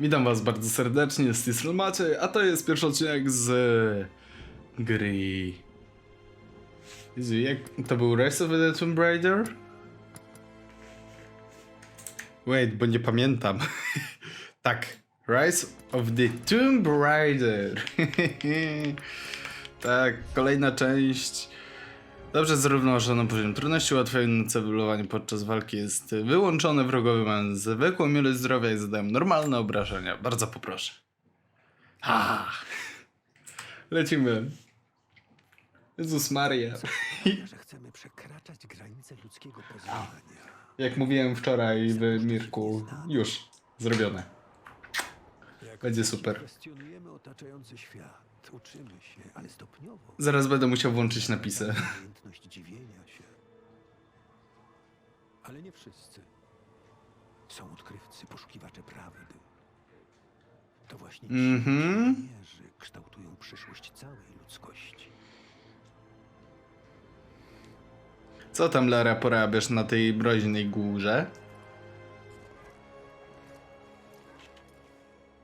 Witam was bardzo serdecznie, z Tisrel Maciej, a to jest pierwszy odcinek z gry... Jezu, jak to był Rise of the Tomb Raider? Wait, bo nie pamiętam. tak, Rise of the Tomb Raider. tak, kolejna część. Dobrze zrównoważony poziom trudności ułatwiają celulowanie podczas walki jest wyłączony. Wrogowie mają zwykłą ilość zdrowia i zadają normalne obrażenia. Bardzo poproszę. Ha! Lecimy. Jezus Maria. że chcemy przekraczać granice ludzkiego poznania. Jak mówiłem wczoraj w Mirku, już zrobione. Jak Będzie super. Kwestionujemy otaczający świat, uczymy się, ale stopniowo Zaraz będę musiał włączyć napisy. Dziwienia się. Ale nie wszyscy. Są odkrywcy, poszukiwacze prawdy. To właśnie ci Mhm. żołnierze kształtują przyszłość całej ludzkości. Co tam Lara porabiasz na tej mroźnej górze?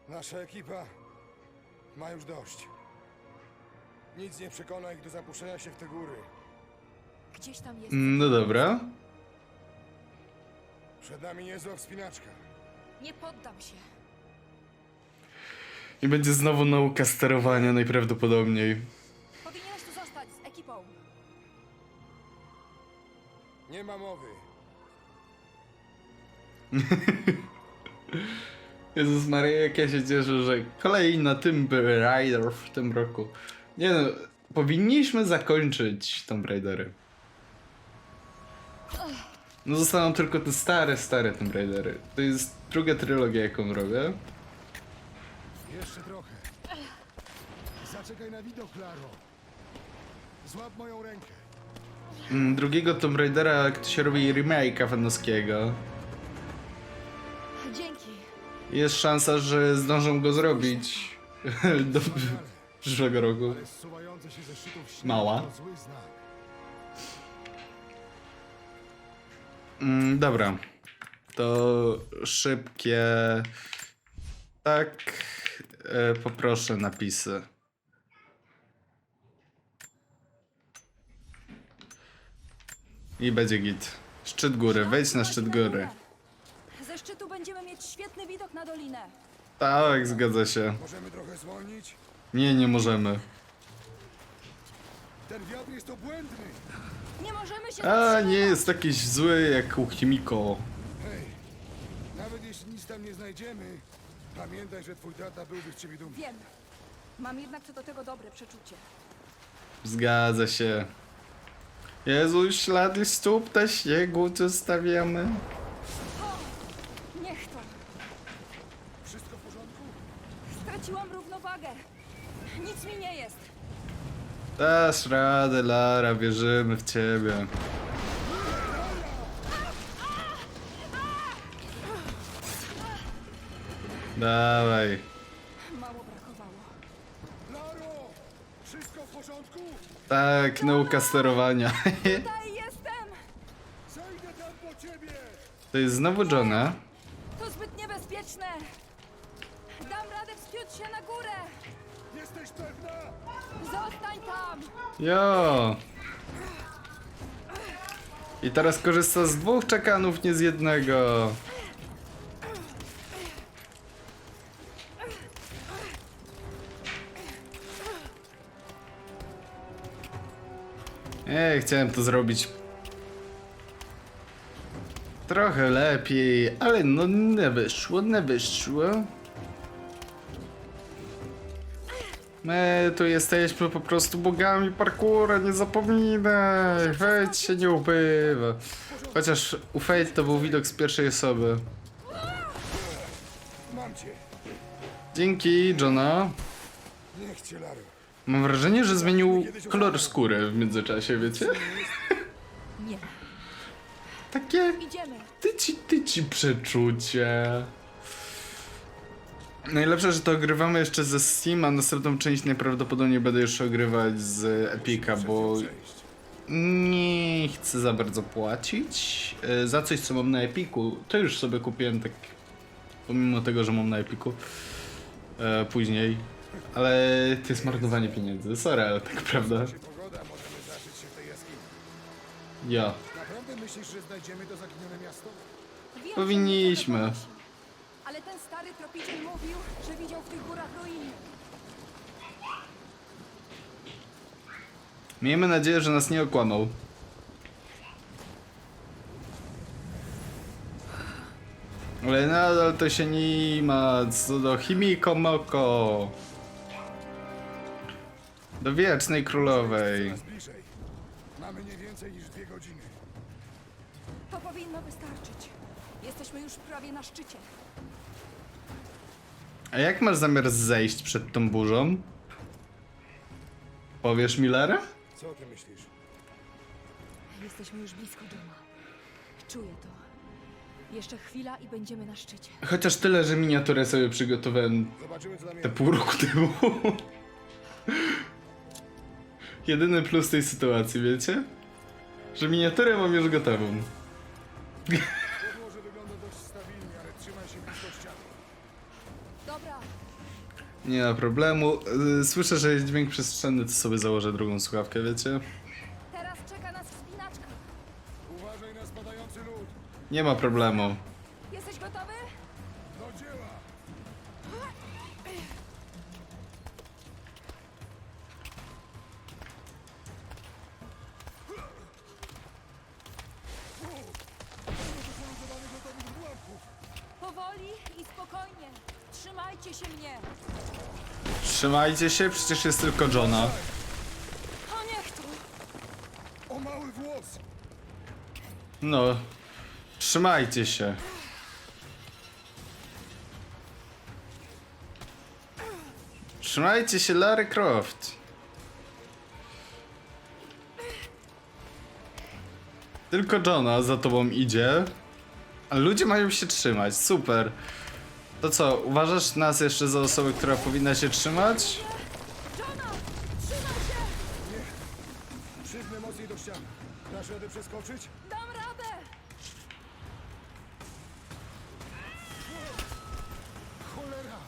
Nasza ekipa ma już dość. Nic nie przekona ich do zapuszczenia się w te góry. Gdzieś tam jest. No dobra. Przed nami niezła wspinaczka. Nie poddam się. I będzie znowu nauka sterowania najprawdopodobniej. Powinieneś tu zostać z ekipą. Nie ma mowy. Jezus Maria, jak ja się cieszę, że kolejna Tomb Raider w tym roku. Nie no, powinniśmy zakończyć Tomb Raidery. No zostaną tylko te stare, stare Tomb Raidery. To jest druga trylogia, jaką robię. Jeszcze trochę. Zaczekaj na widok, Klaro. Złap moją rękę. Mm, Drugiego Tomb Raidera, kto się robi remake'a fanowskiego. Dzięki. Jest szansa, że zdążą go zrobić do przyszłego roku. Ale zsuwające się ze szczytów śnieg Mała. to zły znak. Mm, dobra. To szybkie. Tak. E, poproszę napisy. I będzie git. Szczyt góry, wejdź na szczyt góry. Ze szczytu będziemy mieć świetny widok na dolinę. Tak, zgadza się. Możemy trochę zwolnić? Nie, nie możemy. Ten wiatr jest obłędny. Nie możemy się A, zatrzymać. nie jest jakiś zły jak u Chimiko. Hej, nawet jeśli nic tam nie znajdziemy, pamiętaj, że twój tata byłby z ciebie dumny. Wiem. Mam jednak co do tego dobre przeczucie. Zgadza się. Jezu, ślady stóp na śniegu zostawiamy. Niech to. Wszystko w porządku? Straciłam równowagę. Nic mi nie jest. Dasz radę, Lara, wierzymy w ciebie. Dawaj. Mało brakowało. Klaro! Wszystko w porządku? Tak, nauka sterowania. Tutaj jestem! Zajdę tam po ciebie! To jest znowu Johna. To zbyt niebezpieczne. Jo. I teraz korzysta z dwóch czekanów, nie z jednego. Ej, chciałem to zrobić trochę lepiej, ale no nie wyszło, nie wyszło. My tu jesteśmy po prostu bogami parkura, nie zapominaj! Wejdź się nie ubywa. Chociaż u Fate to był widok z pierwszej osoby. Mam cię. Dzięki, Johna. Niech cię, Laro. Mam wrażenie, że zmienił kolor skóry w międzyczasie, wiecie? Nie. Takie Idziemy. tyci tyci przeczucie. Najlepsze, że to ogrywamy jeszcze ze Steam, a następną część najprawdopodobniej będę już ogrywać z Epika, bo nie chcę za bardzo płacić. E, Za coś, co mam na Epiku, to już sobie kupiłem tak Pomimo tego, że mam na Epiku e, później. Ale to jest marnowanie pieniędzy. Sorry, ale tak prawda. Ja. Naprawdę myślisz, że znajdziemy to zaginione miasto? Wiem, że Powinniśmy. Ale ten stary tropiciel mówił, że widział w tych górach ruiny. Miejmy nadzieję, że nas nie okłamał. Ale nadal to się nie ma co do Himiko Moko. Do wiecznej królowej. Coraz bliżej. Mamy nie więcej niż dwie godziny. To powinno wystarczyć. Jesteśmy już prawie na szczycie. A jak masz zamiar zejść przed tą burzą? Powiesz mi, Lara? Co ty myślisz? Jesteśmy już blisko Johna. Czuję to. Jeszcze chwila i będziemy na szczycie. Chociaż tyle, że miniaturę sobie przygotowałem Zobaczymy, co tam te jest. pół roku temu. Jedyny plus tej sytuacji, wiecie? Że miniaturę mam już gotową. Nie ma problemu. Yy, Słyszę, że jest dźwięk przestrzenny, to sobie założę drugą słuchawkę, wiecie? teraz czeka nas wspinaczka. Uważaj na spadający lód. Nie ma problemu. Trzymajcie się, przecież jest tylko Johna. O niech tu. O mały włos! No. Trzymajcie się. Trzymajcie się, Larry Croft. Tylko Johna za tobą idzie. A ludzie mają się trzymać, super. To co, uważasz nas jeszcze za osobę, która powinna się trzymać? Johna! Trzymaj się! Przyznę mocniej do ściany. Dasz radę przeskoczyć? Dam radę! Cholera!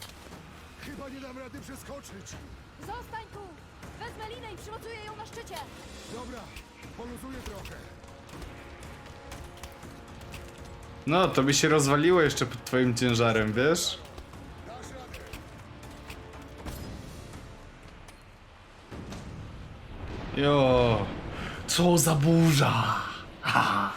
Chyba nie dam rady przeskoczyć. Zostań tu! Wezmę linę i przymocuję ją na szczycie. Dobra, poluzuję trochę. No, to by się rozwaliło jeszcze pod twoim ciężarem, wiesz? Jo, co za burza! Ha.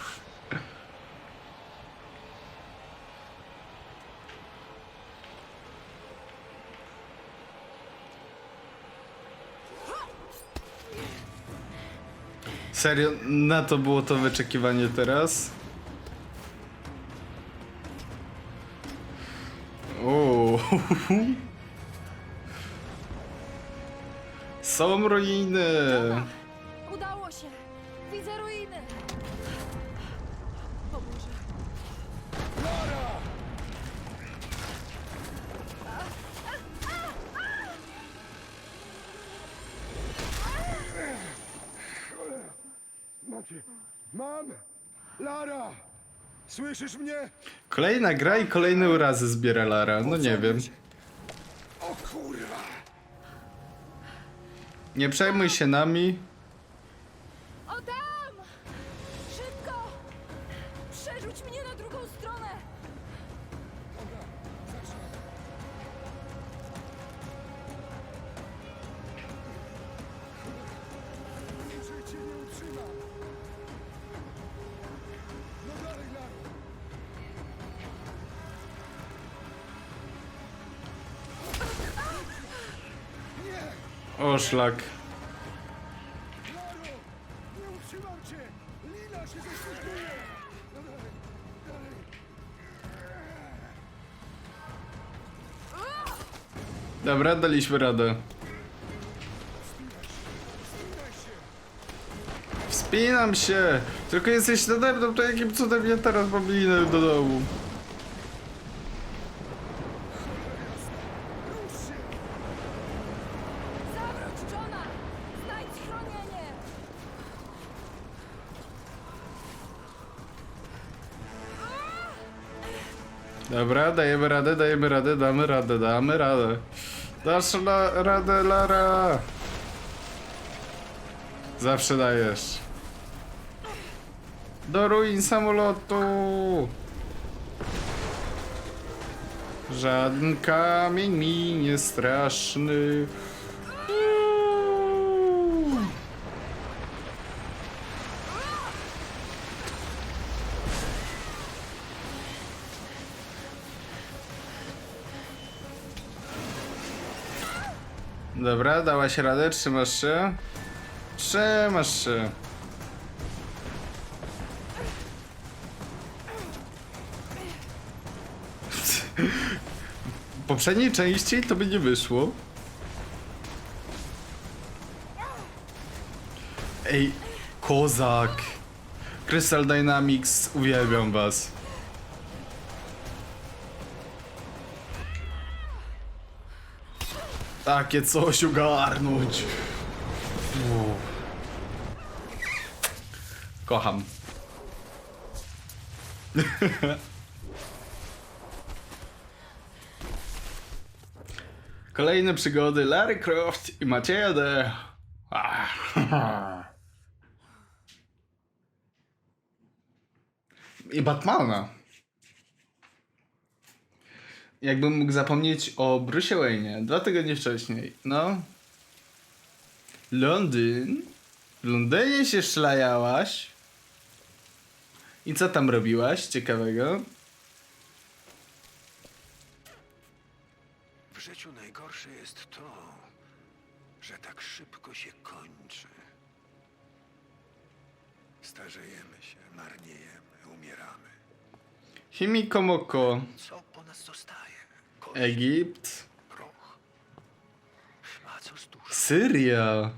Serio, na to było to wyczekiwanie teraz? Są ruiny! Udało się! Widzę ruiny! O Boże! Macie. Mam! Lara! Słyszysz mnie? Kolejna gra i kolejne urazy zbiera Lara, no nie wiem. O kurwa! Nie przejmuj się nami. Dalej. Dobra, daliśmy radę. Wspinam się! Tylko jesteś nade mną, to jakim cudem ja teraz mam linę do domu? Dobra, dajemy radę, dajemy radę, damy radę, damy radę. Dasz la, radę, Lara! Zawsze dajesz. Do ruin samolotu! Żaden kamień mi nie straszny. Dobra, dałaś radę, trzymasz się. Trzymasz się. W poprzedniej części to by nie wyszło. Ej, kozak. Crystal Dynamics, uwielbiam was. Takie coś ogarnąć. Kocham. Kolejne przygody Larry Croft i Macieja D. Ah. I Batmana. Jakbym mógł zapomnieć o Bruce Wayne dwa tygodnie wcześniej. No. Londyn. W Londynie się szlajałaś. I co tam robiłaś ciekawego? W życiu najgorsze jest to, że tak szybko się kończy. Starzejemy się, marniejemy, umieramy. Himiko Moko. Co po nas zostaje? Egipt. Syria.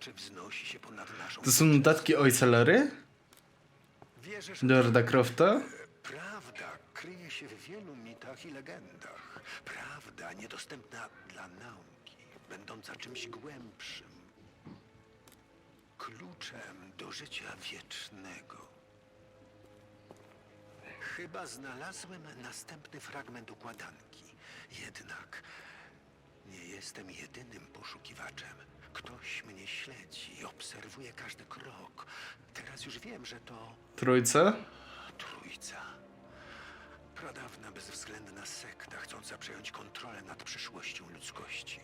Czy wznosi się ponad naszą... To są notatki ojca Lary? Lorda Crofta? prawda kryje się w wielu mitach i legendach. Prawda niedostępna dla nauki, będąca czymś głębszym. Kluczem do życia wiecznego. Chyba znalazłem następny fragment układanki. Jednak nie jestem jedynym poszukiwaczem. Ktoś mnie śledzi, obserwuje każdy krok. Teraz już wiem, że to Trójce? Trójca. Pradawna, bezwzględna sekta chcąca przejąć kontrolę nad przyszłością ludzkości.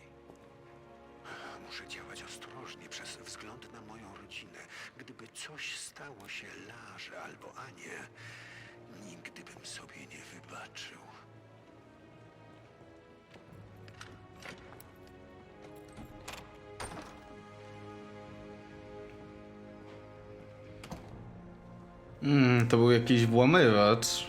Muszę działać ostrożnie przez wzgląd na moją rodzinę. Gdyby coś stało się Larze albo Anie, nigdy bym sobie nie wybaczył. Mm, to był jakiś włamywacz.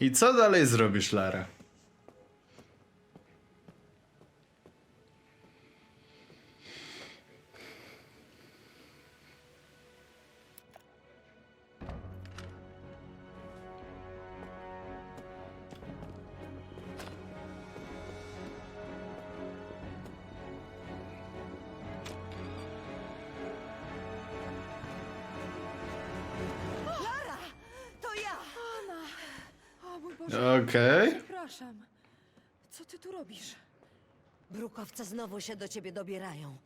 I co dalej zrobisz, Lara? Brukowce znowu się do ciebie dobierają,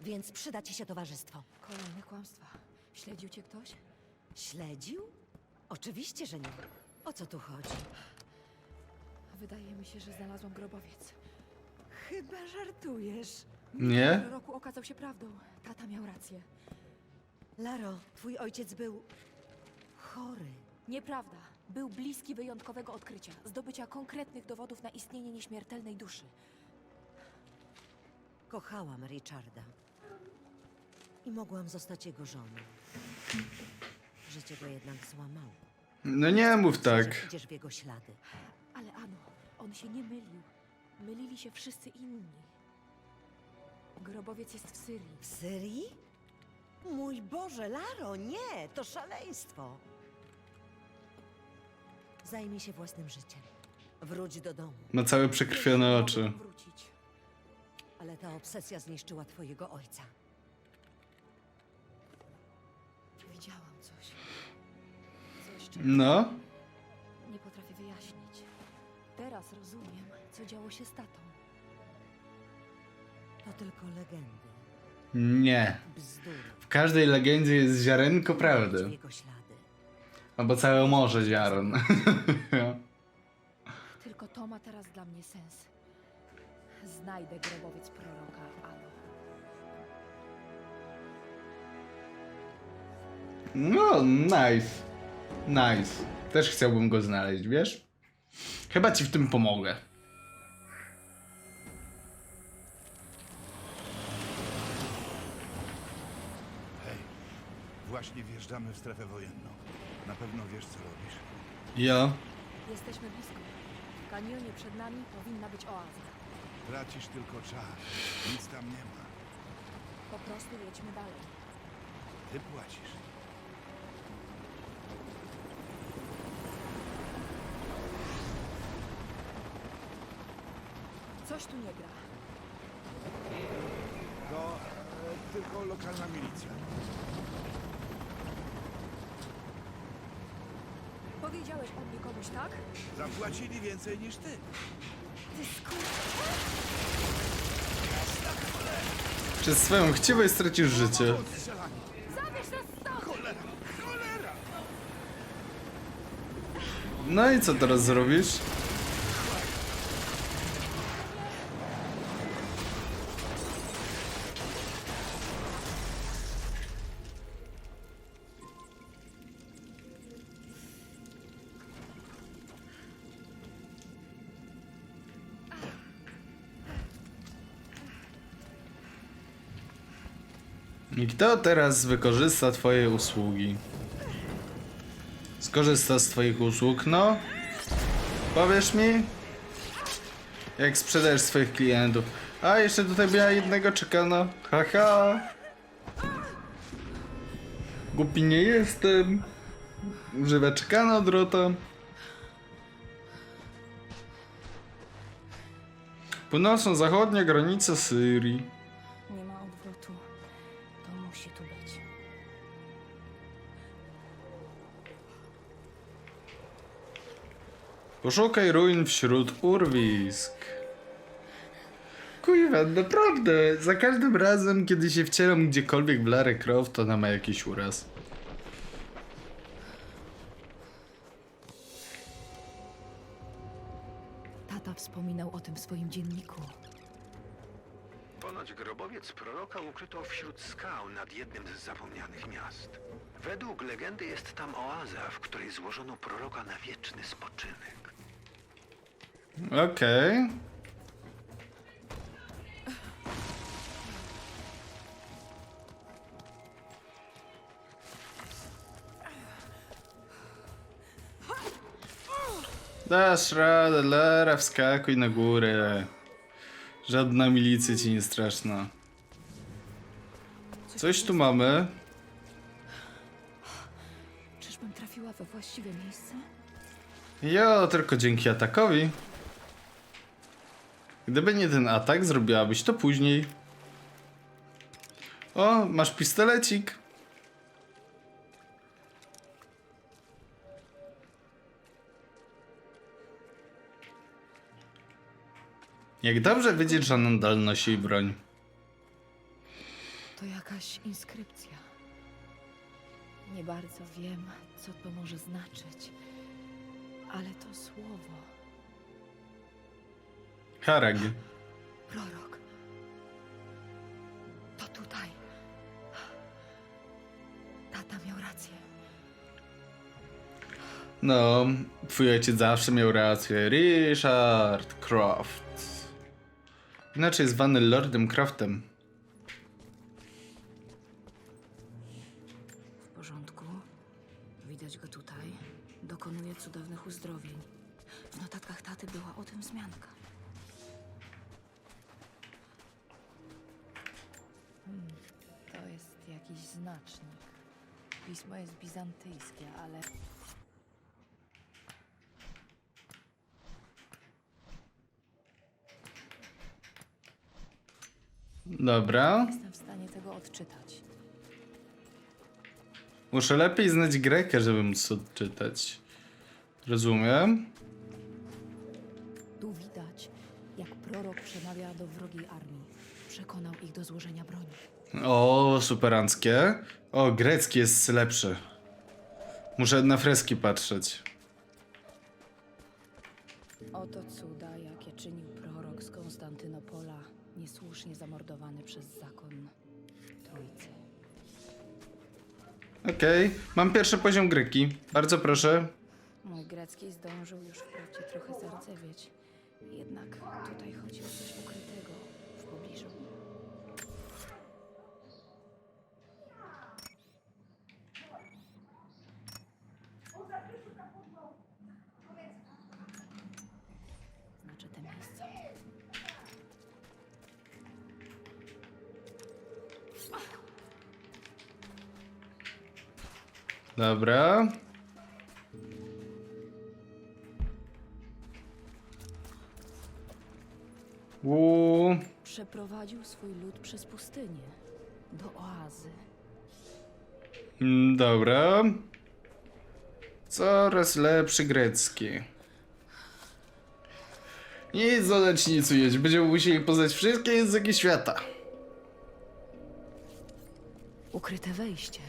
więc przyda ci się towarzystwo. Kolejne kłamstwa. Śledził cię ktoś? Śledził? Oczywiście, że nie. O co tu chodzi? Wydaje mi się, że znalazłam grobowiec. Chyba żartujesz. Nie? roku okazał się prawdą. Tata miał rację. Laro, twój ojciec był chory. Nieprawda. Był bliski wyjątkowego odkrycia, zdobycia konkretnych dowodów na istnienie nieśmiertelnej duszy. Kochałam Richarda. I mogłam zostać jego żoną. Życie go jednak złamało. No nie mów tak. Idziesz w jego ślady. Ale Anu, on się nie mylił. Mylili się wszyscy inni. Grobowiec jest w Syrii. W Syrii? Mój Boże, Laro, nie! To szaleństwo! Zajmij się własnym życiem. Wróć do domu. Ma całe przekrwione oczy. mogę wrócić. Ale ta obsesja zniszczyła twojego ojca. Widziałam coś. Coś, czego No, nie potrafię wyjaśnić. Teraz rozumiem, co działo się z tatą. To tylko legendy. nie. Bzdury. W każdej legendzie jest ziarenko prawdy. jego ślady. Albo całe morze ziaren. Tylko to ma teraz dla mnie sens. Znajdę grobowiec proroka Alo. No, nice. Nice. Też chciałbym go znaleźć, wiesz? Chyba ci w tym pomogę. Hej, właśnie wjeżdżamy w strefę wojenną. Na pewno wiesz, co robisz. Ja. Jesteśmy blisko. W kanionie przed nami powinna być oaza. Tracisz tylko czas. Nic tam nie ma. Po prostu jedźmy dalej. Ty płacisz. Coś tu nie gra. To e, tylko lokalna milicja. Powiedziałeś o mnie komuś, tak? Zapłacili więcej niż ty. Przez swoją chciwość stracisz życie. Zabierz! No i co teraz zrobisz? I kto teraz wykorzysta twoje usługi? Skorzysta z twoich usług, no? Powiesz mi? Jak sprzedajesz swoich klientów? A, jeszcze tutaj miała jednego czekana. Haha. Głupi nie jestem. Używę czekana drota. Północno-zachodnia granica Syrii. Poszukaj ruin wśród urwisk. Kuiwa, naprawdę, za każdym razem, kiedy się wcielam gdziekolwiek w Lara Croft, to ona ma jakiś uraz. Tata wspominał o tym w swoim dzienniku. Ponoć grobowiec proroka ukryto wśród skał nad jednym z zapomnianych miast. Według legendy jest tam oaza, w której złożono proroka na wieczny spoczynek. Okej. Dasz radę, Lara, wskakuj na górę. Żadna milicja ci nie straszna. Coś tu mamy. Czyżbym trafiła we właściwe miejsce? Jo, tylko dzięki atakowi. Gdyby nie ten atak, zrobiłabyś to później. O, masz pistolecik. Jak dobrze wiedzieć, że nadal nosi broń. To jakaś inskrypcja. Nie bardzo wiem, co to może znaczyć, ale to słowo. Harag. Prorok. To tutaj. Tata miał rację. No, twój ojciec zawsze miał rację. Richard Croft. Inaczej zwany Lordem Croftem. Znacznik. Pismo jest bizantyjskie, ale Dobra. jestem w stanie tego odczytać. Muszę lepiej znać Grekę, żeby móc odczytać. Rozumiem. Tu widać, jak prorok przemawia do wrogiej armii. Przekonał ich do złożenia broni. O, superanckie. O, grecki jest lepszy. Muszę na freski patrzeć. Oto cuda, jakie czynił prorok z Konstantynopola, niesłusznie zamordowany przez zakon Trójcy. Okej, mam pierwszy poziom gryki. Bardzo proszę. Mój grecki zdążył już wprawdzie trochę zardzewieć. Jednak tutaj chodzi o coś ukrytego Dobra. Uuu. Przeprowadził swój lud przez pustynię do oazy. Mm, Dobra. Coraz lepszy grecki. Nic dodać, nic ująć. Będziemy musieli poznać wszystkie języki świata. Ukryte wejście.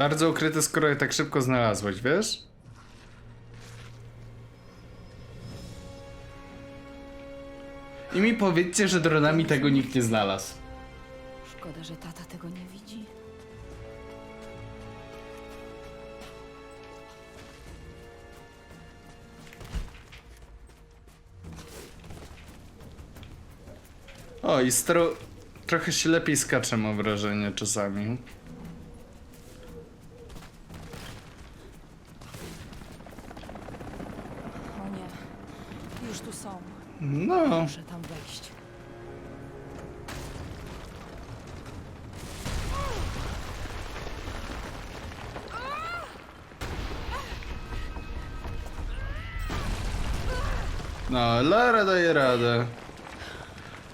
Bardzo ukryte, skoro je tak szybko znalazłeś, wiesz? I mi powiedzcie, że dronami tego nikt nie znalazł. Szkoda, że tata tego nie widzi. O, i staro... Trochę się lepiej skacze, mam wrażenie, czasami. O nie, już tu są. No, Muszę tam wejść. no, Lara daje radę.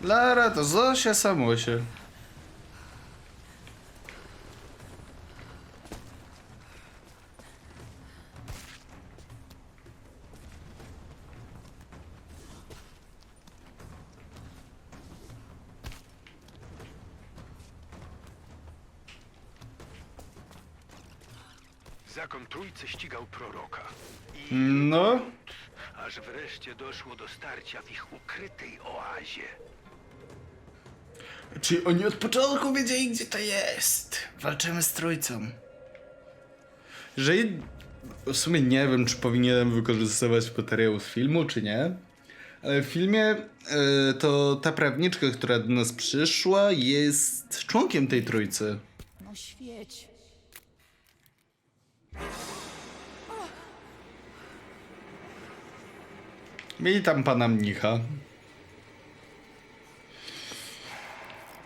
Lara to Zosia Samosie. Zakon Trójcy ścigał proroka. I No, aż wreszcie doszło do starcia w ich ukrytej oazie. Czyli oni od początku wiedzieli, gdzie to jest. Walczymy z trójcą. Że i- w sumie nie wiem, czy powinienem wykorzystywać materiał z filmu, czy nie. Ale w filmie e, to ta prawniczka, która do nas przyszła, jest członkiem tej trójcy. No świeć. Mieli tam pana mnicha.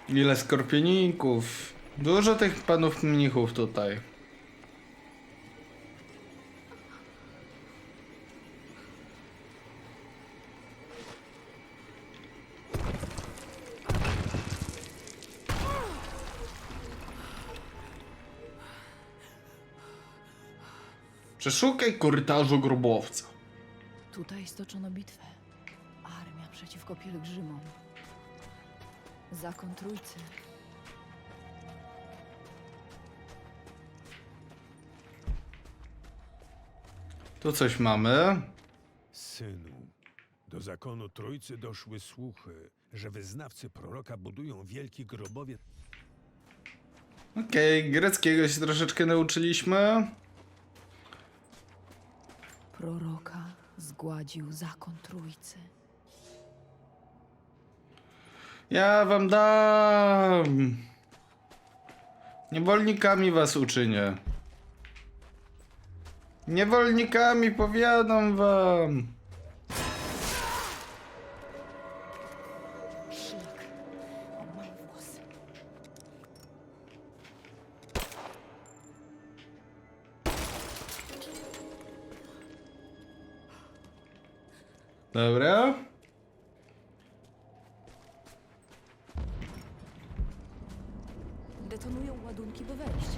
Ile skorpioników. Dużo tych panów mnichów tutaj. Przeszukaj korytarzu grobowca. Tutaj stoczono bitwę. Armia przeciwko pielgrzymom. Zakon Trójcy. Tu coś mamy. Synu, do zakonu Trójcy doszły słuchy, że wyznawcy proroka budują wielki grobowiec Okej, greckiego się troszeczkę nauczyliśmy. Proroka zgładził zakon Trójcy. Ja wam dam. Niewolnikami was uczynię. Niewolnikami powiadam wam. Dobra. Detonują ładunki, by wejść.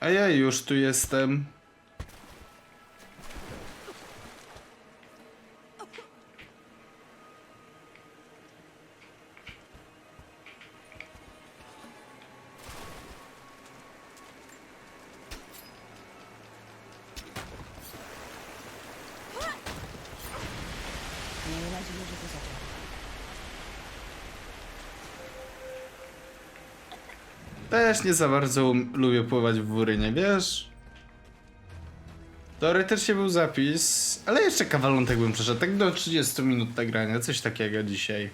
A ja już tu jestem. Też nie za bardzo um- lubię pływać w góry, nie wiesz? Teoretycznie był zapis, ale jeszcze kawalątek bym przeszedł. Tak do 30 minut nagrania, coś takiego dzisiaj.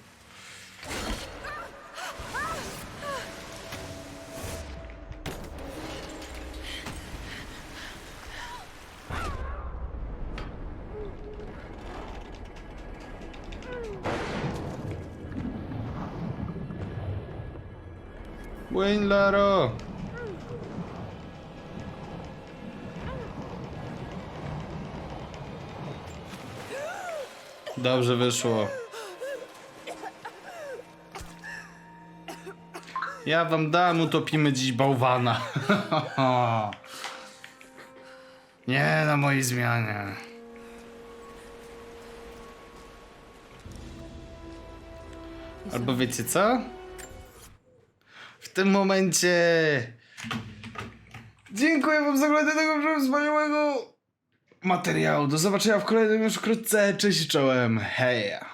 Wayne Laro! Dobrze wyszło. Ja wam dam, utopimy dziś bałwana. Nie na mojej zmianie. Albo wiecie co? Tym momencie. Dziękuję wam za oglądanie tego wspaniałego materiału. Do zobaczenia w kolejnym już wkrótce. Cześć czołem. Heja.